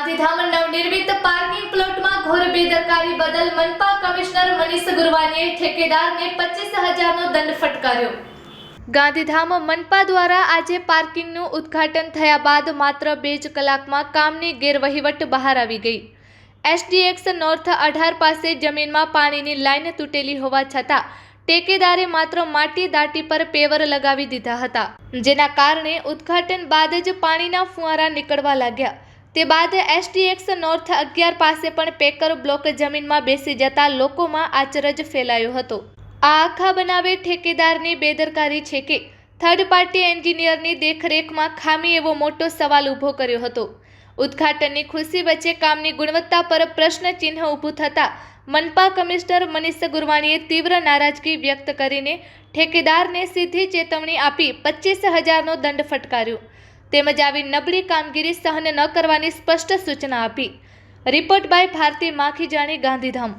ગાંધીધામ નવનિર્મિત પાર્કિંગ પ્લોટમાં ઘોર બેદરકારી બદલ મનપા કમિશનર મનીષ ગુરવાનીએ ઠેકેદારને પચીસ હજારનો દંડ ફટકાર્યો. ગાંધીધામ મનપા દ્વારા આજે પાર્કિંગનું ઉદ્ઘાટન થયા બાદ માત્ર બે જ કલાકમાં કામની ગેરવહીવટ બહાર આવી ગઈ. એસડીએક્સ નોર્થ અઢાર પાસે જમીનમાં પાણીની લાઇન તૂટેલી હોવા છતાં ટેકેદારે માત્ર માટી દાટી પર પેવર લગાવી દીધા હતા, જેના કારણે ઉદ્ઘાટન બાદ જ પાણીના ફુવારા નીકળવા લાગ્યા. તે બાદ એસટીએક્સ નોર્થ અગિયાર પાસે પણ પેકર બ્લોક જમીનમાં બેસી જતા લોકોમાં આચરજ ફેલાયો હતો. આ આખા બનાવે ઠેકેદારની બેદરકારી છે કે થર્ડ પાર્ટી એન્જિનિયરની દેખરેખમાં ખામી એવો મોટો સવાલ ઊભો કર્યો હતો. ઉદ્ઘાટનની ખુશી વચ્ચે કામની ગુણવત્તા પર પ્રશ્નચિહ્ન ઊભું થતાં મનપા કમિશનર મનીષ ગુરવાણીએ તીવ્ર નારાજગી વ્યક્ત કરીને ઠેકેદારને સીધી ચેતવણી આપી પચીસ હજારનો દંડ ફટકાર્યો. તેમજ આવી નબળી કામગીરી સહન ન કરવાની સ્પષ્ટ સૂચના આપી. Report by Bharati Makhijani Gandhidham.